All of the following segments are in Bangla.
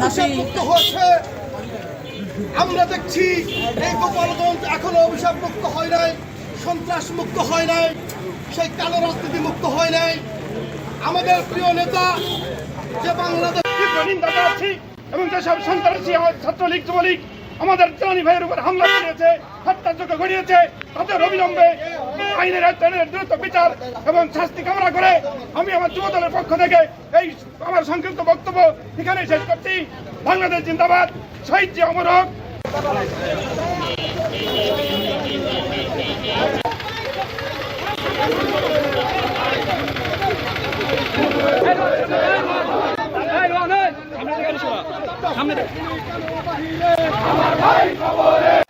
হয়েছে। আমরা দেখছি এই গোপালগঞ্জ এখনও অভিশাপ মুক্ত হয় নাই সন্ত্রাস মুক্ত হয় নাই সেই কালো রাজনীতি মুক্ত হয় নাই। আমাদের প্রিয় নেতা যে বাংলাদেশ তীব্র নিন্দা জানাচ্ছি এবং যেসব সন্ত্রাসী ছাত্রলীগ যুবলীগ আমাদের জানি ভাইয়ের উপর হামলা করিয়েছে হত্যাযজ্ঞ ঘটিয়েছে তাদের অবিলম্বে আইনের আয়ত্তের দ্রুত বিচার এবং শাস্তি কামনা করে আমি আমার যুব দলের পক্ষ থেকে এই আমার সংক্ষিপ্ত বক্তব্য এখানে শেষ করছি। বাংলাদেশ জিন্দাবাদ। শহীদ জি অমর হোক। আমার ভাই মরল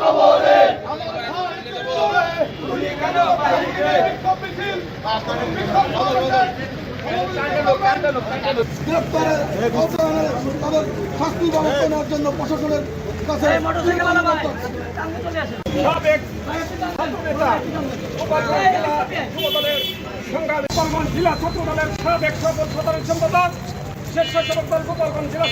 শাস্তি ব্যবস্থা জন্য প্রশাসনের কাছে জেলা ছাত্র দলের সাবেক সফল সাধারণ সম্পাদক, শেষ দল জেলা